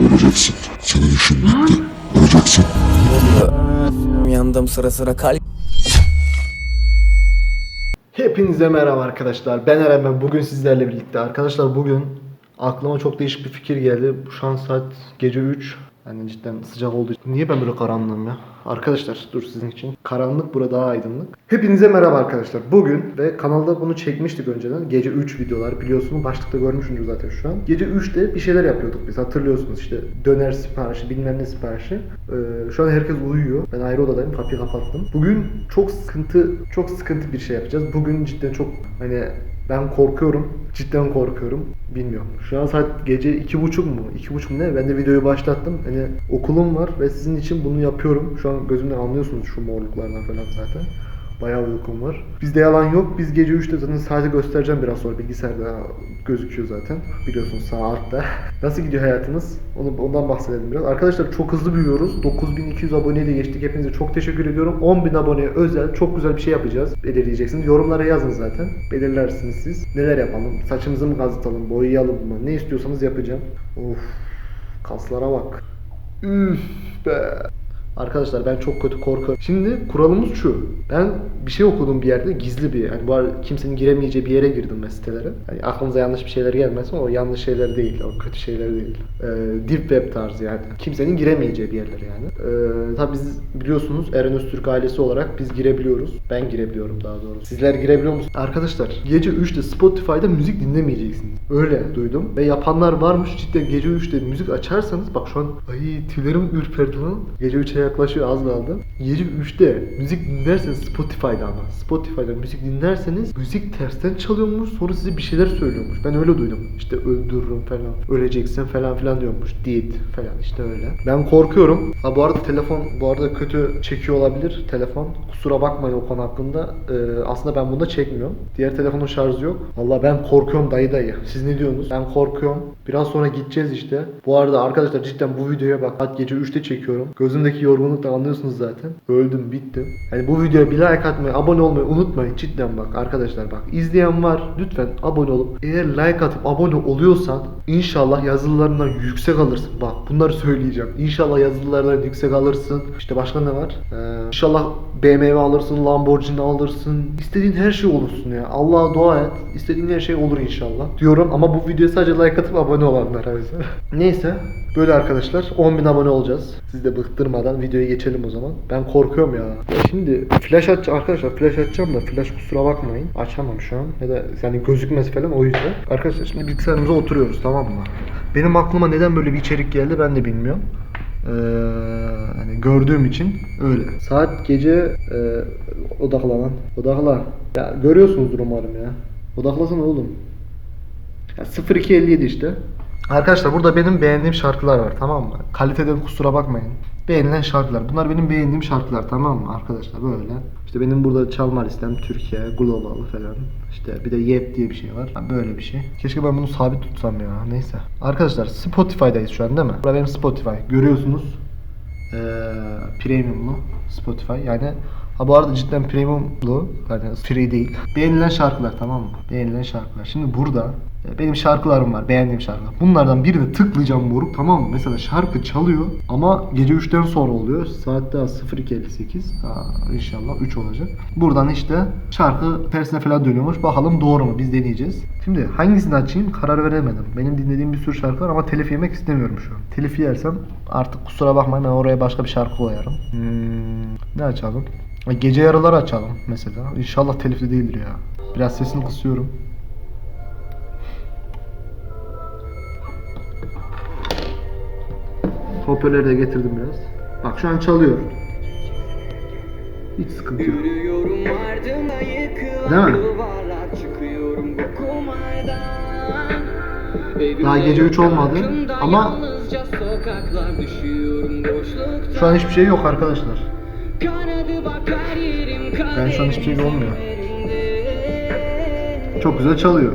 Öleceksin. Senin işin bitti. Öleceksin. Yandım sıra sıra kalp Hepinize merhaba arkadaşlar. Ben Eren ben bugün sizlerle birlikte. Arkadaşlar bugün aklıma çok değişik bir fikir geldi. Şu an saat gece 3. Yani cidden sıcak olduğu için. Niye ben böyle karanlığım ya? Arkadaşlar dur sizin için. Karanlık burada daha aydınlık. Hepinize merhaba arkadaşlar. Bugün ve kanalda bunu çekmiştik önceden. Gece 3 videolar biliyorsunuz. Başlıkta görmüşsünüz zaten şu an. Gece 3'te bir şeyler yapıyorduk biz hatırlıyorsunuz işte. Döner siparişi bilmem ne siparişi. Ee, şu an herkes uyuyor. Ben ayrı odadayım. Kapıyı kapattım. Bugün çok sıkıntı çok sıkıntı bir şey yapacağız. Bugün cidden çok hani ben korkuyorum. Cidden korkuyorum. Bilmiyorum. Şu an saat gece iki buçuk mu? iki buçuk mu ne? Ben de videoyu başlattım. Hani okulum var ve sizin için bunu yapıyorum. Şu an gözümden anlıyorsunuz şu morluklardan falan zaten. Bayağı uykum var. Bizde yalan yok. Biz gece 3'te zaten saati göstereceğim biraz sonra. Bilgisayarda gözüküyor zaten. Biliyorsunuz saatte. Nasıl gidiyor hayatınız? Onu, ondan bahsedelim biraz. Arkadaşlar çok hızlı büyüyoruz. 9200 aboneyi de geçtik. Hepinize çok teşekkür ediyorum. 10.000 aboneye özel çok güzel bir şey yapacağız. Belirleyeceksiniz. Yorumlara yazın zaten. Belirlersiniz siz. Neler yapalım? Saçımızı mı kazıtalım? Boyayalım mı? Ne istiyorsanız yapacağım. Of. Kaslara bak. Mm, Üf be. Arkadaşlar ben çok kötü korkuyorum. Şimdi kuralımız şu. Ben bir şey okudum bir yerde gizli bir hani bu arada kimsenin giremeyeceği bir yere girdim ben sitelere. Hani aklınıza yanlış bir şeyler gelmesin o yanlış şeyler değil. O kötü şeyler değil. Ee, deep web tarzı yani. Kimsenin giremeyeceği bir yerler yani. Ee, tabi biz biliyorsunuz Eren Öztürk ailesi olarak biz girebiliyoruz. Ben girebiliyorum daha doğrusu. Sizler girebiliyor musunuz? Arkadaşlar gece 3'te Spotify'da müzik dinlemeyeceksiniz. Öyle duydum. Ve yapanlar varmış cidden gece 3'te müzik açarsanız bak şu an ay tüylerim ürperdi lan. Gece 3'e yaklaşıyor az kaldı. Gece 3'te müzik dinlerseniz Spotify'da ama Spotify'da müzik dinlerseniz müzik tersten çalıyormuş sonra size bir şeyler söylüyormuş. Ben öyle duydum. İşte öldürürüm falan. Öleceksin falan filan diyormuş. Deed falan işte öyle. Ben korkuyorum. Ha bu arada telefon bu arada kötü çekiyor olabilir telefon. Kusura bakmayın o konu hakkında. Ee, aslında ben bunda çekmiyorum. Diğer telefonun şarjı yok. Valla ben korkuyorum dayı dayı. Siz ne diyorsunuz? Ben korkuyorum. Biraz sonra gideceğiz işte. Bu arada arkadaşlar cidden bu videoya bak. Saat gece 3'te çekiyorum. Gözümdeki yorgunluk da anlıyorsunuz zaten. Öldüm bittim. Yani bu videoya bir like atmayı, abone olmayı unutmayın. Cidden bak arkadaşlar bak. izleyen var. Lütfen abone olup eğer like atıp abone oluyorsan inşallah yazılarından yüksek alırsın. Bak bunları söyleyeceğim. İnşallah yazılarından yüksek alırsın. İşte başka ne var? Ee, inşallah BMW alırsın, Lamborghini alırsın. İstediğin her şey olursun ya. Allah'a dua et. İstediğin her şey olur inşallah. Diyorum ama bu videoya sadece like atıp abone olanlara özel. Neyse. Böyle arkadaşlar 10.000 abone olacağız. Siz de bıktırmadan videoya geçelim o zaman. Ben korkuyorum ya. Ya Şimdi flash aç arkadaşlar flash açacağım da flash kusura bakmayın. Açamam şu an. Ya da yani gözükmez falan o yüzden. Arkadaşlar şimdi bilgisayarımıza oturuyoruz tamam mı? Benim aklıma neden böyle bir içerik geldi ben de bilmiyorum. Ee, hani gördüğüm için öyle. Saat gece e, odaklanan. Odakla. Ya görüyorsunuzdur umarım ya. Odaklasana oğlum. Ya 0257 işte. Arkadaşlar burada benim beğendiğim şarkılar var tamam mı? Kaliteden kusura bakmayın. Beğenilen şarkılar. Bunlar benim beğendiğim şarkılar tamam mı arkadaşlar böyle. İşte benim burada çalma listem Türkiye, Global falan. İşte bir de Yep diye bir şey var. Böyle bir şey. Keşke ben bunu sabit tutsam ya. Neyse. Arkadaşlar Spotify'dayız şu an değil mi? Burada benim Spotify. Görüyorsunuz. Ee, premiumlu Spotify. Yani Ha bu arada cidden premiumlu yani free değil. Beğenilen şarkılar tamam mı? Beğenilen şarkılar. Şimdi burada e, benim şarkılarım var, beğendiğim şarkılar. Bunlardan birini tıklayacağım moruk tamam mı? Mesela şarkı çalıyor ama gece 3'ten sonra oluyor. Saat daha 02.58. Daha inşallah 3 olacak. Buradan işte şarkı tersine falan dönüyormuş. Bakalım doğru mu? Biz deneyeceğiz. Şimdi hangisini açayım karar veremedim. Benim dinlediğim bir sürü şarkı var ama telif yemek istemiyorum şu an. Telif yersem artık kusura bakmayın ben oraya başka bir şarkı koyarım. Hmm, ne açalım? Gece yarıları açalım mesela. İnşallah telifli değildir ya. Biraz sesini kısıyorum. Hoparlörü de getirdim biraz. Bak şu an çalıyor. Hiç sıkıntı yok. Değil mi? Daha gece üç olmadı Evimde ama- Şu an hiçbir şey yok arkadaşlar. Ben şu an hiçbir şey olmuyor. Çok güzel çalıyor.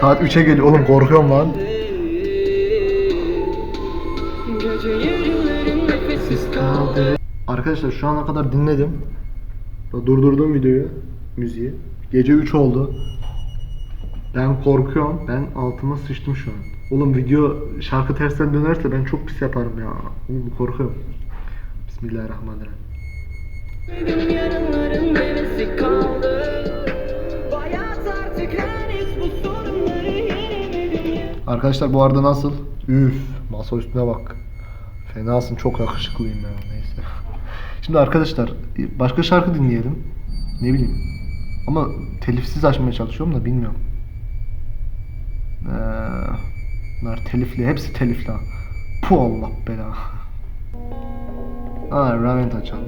Saat 3'e geliyor oğlum korkuyorum lan. Arkadaşlar şu ana kadar dinledim. Durdurdum videoyu. müziği. Gece 3 oldu. Ben korkuyorum. Ben altıma sıçtım şu an. Oğlum video şarkı tersten dönerse ben çok pis yaparım ya. Oğlum korkuyorum. Bismillahirrahmanirrahim. Benim yarınların neresi kaldı? Hayat artık henüz bu sorunları yenemedim ya Arkadaşlar bu arada nasıl? Üf, masa üstüne bak. Fenasın, çok yakışıklıyım ya. Neyse. Şimdi arkadaşlar başka şarkı dinleyelim. Ne bileyim. Ama telifsiz açmaya çalışıyorum da bilmiyorum. Ee, bunlar telifli, hepsi telifli. ha. Puh Allah bela. Aa, Rament açalım.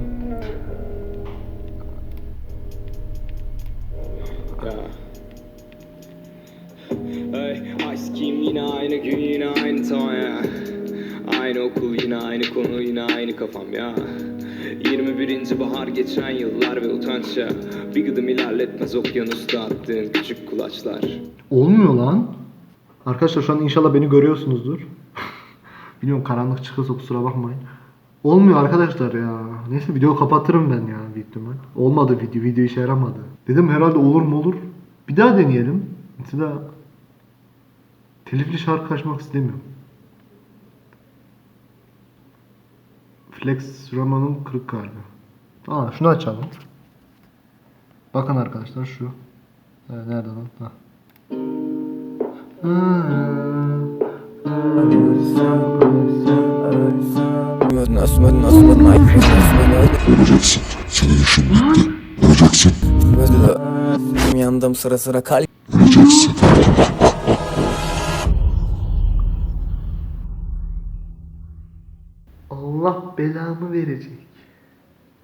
Ay, Ice Kim yine aynı gün yine aynı ton ya Aynı okul yine aynı konu yine aynı kafam ya 21. bahar geçen yıllar ve utanç ya Bir gıdım ilerletmez okyanusta attığın küçük kulaçlar Olmuyor lan. Arkadaşlar şu an inşallah beni görüyorsunuzdur. Bilmiyorum karanlık çıkıyorsa kusura bakmayın. Olmuyor arkadaşlar ya. Neyse video kapatırım ben ya büyük ihtimal. Olmadı video. Video işe yaramadı. Dedim herhalde olur mu olur. Bir daha deneyelim. Mesela telifli şarkı açmak istemiyorum. Flex Roman'ın kırık kalbi. Aa şunu açalım. Bakın arkadaşlar şu. Nerede lan? Ha. Nasıl Öleceksin. Senin işin bitti. Öleceksin. Yandım sıra sıra kalp Öleceksin. Allah belamı verecek.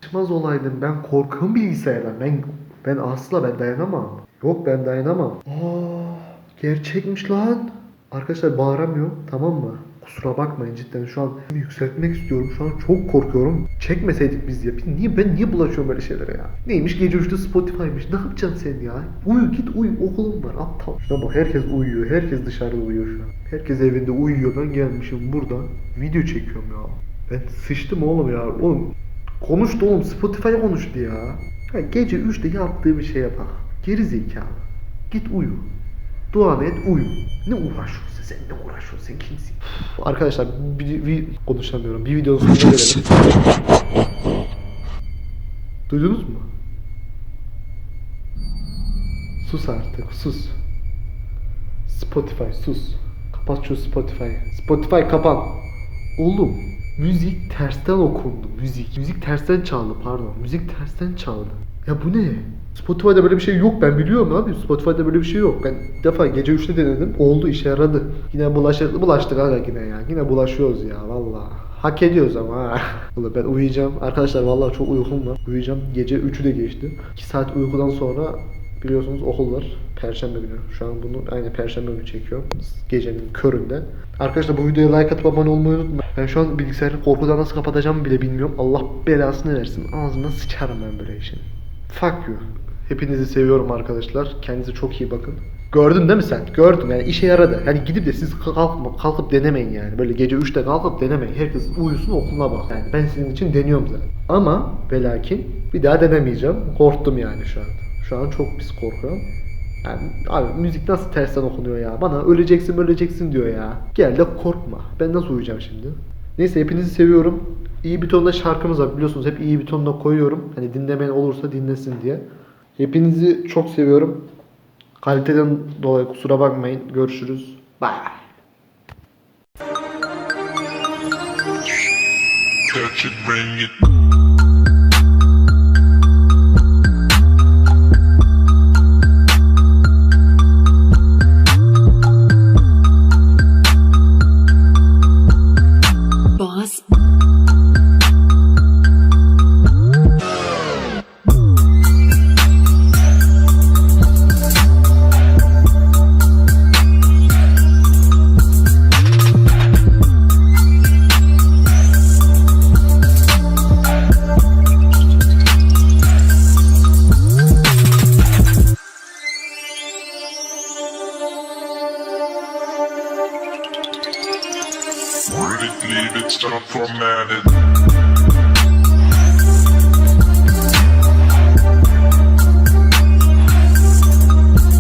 Çıkmaz olaydım ben korkuyorum bilgisayardan. Ben ben asla ben dayanamam. Yok ben dayanamam. Aa, gerçekmiş lan. Arkadaşlar bağıramıyorum tamam mı? Kusura bakmayın cidden şu an yükseltmek istiyorum. Şu an çok korkuyorum. Çekmeseydik biz ya. Niye ben niye bulaşıyorum böyle şeylere ya? Neymiş gece 3'te Spotify'mış. Ne yapacaksın sen ya? Uyu git uyu. Okulum var aptal. Şuna bak herkes uyuyor. Herkes dışarıda uyuyor şu an. Herkes evinde uyuyor. Ben gelmişim burada video çekiyorum ya. Ben sıçtım oğlum ya. Oğlum konuştu oğlum Spotify konuştu ya. ya gece 3'te yaptığı bir şeye bak. Geri zekalı. Git uyu. Dua et uyu. Ne uğraşıyorsun sen? Ne uğraşıyorsun sen kimsin? Arkadaşlar bir, bir konuşamıyorum. Bir videonun sonuna gelelim. Duydunuz mu? Sus artık sus. Spotify sus. Kapat şu Spotify. Spotify kapan. Oğlum müzik tersten okundu. Müzik. Müzik tersten çaldı pardon. Müzik tersten çaldı. Ya bu ne? Spotify'da böyle bir şey yok ben biliyorum abi. Spotify'da böyle bir şey yok. Ben bir defa gece 3'te denedim. Oldu işe yaradı. Yine bulaştık, bulaştık aga yine ya. Yine bulaşıyoruz ya valla. Hak ediyoruz ama ha. Ulan ben uyuyacağım. Arkadaşlar vallahi çok uykum var. Uyuyacağım. Gece 3'ü de geçti. 2 saat uykudan sonra biliyorsunuz okul var. Perşembe günü. Şu an bunu aynı perşembe günü çekiyorum. Gecenin köründe. Arkadaşlar bu videoya like atıp abone olmayı unutmayın. Ben şu an bilgisayarı korkudan nasıl kapatacağımı bile bilmiyorum. Allah belasını versin. Ağzına sıçarım ben böyle işin. Fuck you. Hepinizi seviyorum arkadaşlar. Kendinize çok iyi bakın. Gördün değil mi sen? Gördün yani işe yaradı. Yani gidip de siz kalkıp, kalkıp denemeyin yani. Böyle gece 3'te kalkıp denemeyin. Herkes uyusun okuluna bak. Yani ben sizin için deniyorum zaten. Ama ve lakin bir daha denemeyeceğim. Korktum yani şu an. Şu an çok pis korkuyorum. Yani abi müzik nasıl tersten okunuyor ya? Bana öleceksin öleceksin diyor ya. Gel de korkma. Ben nasıl uyuyacağım şimdi? Neyse hepinizi seviyorum. İyi bir tonda şarkımız var biliyorsunuz hep iyi bir tonda koyuyorum. Hani dinlemeyen olursa dinlesin diye. Hepinizi çok seviyorum. Kaliteden dolayı kusura bakmayın. Görüşürüz. Bye. Catch it, bring it. I'm from transformated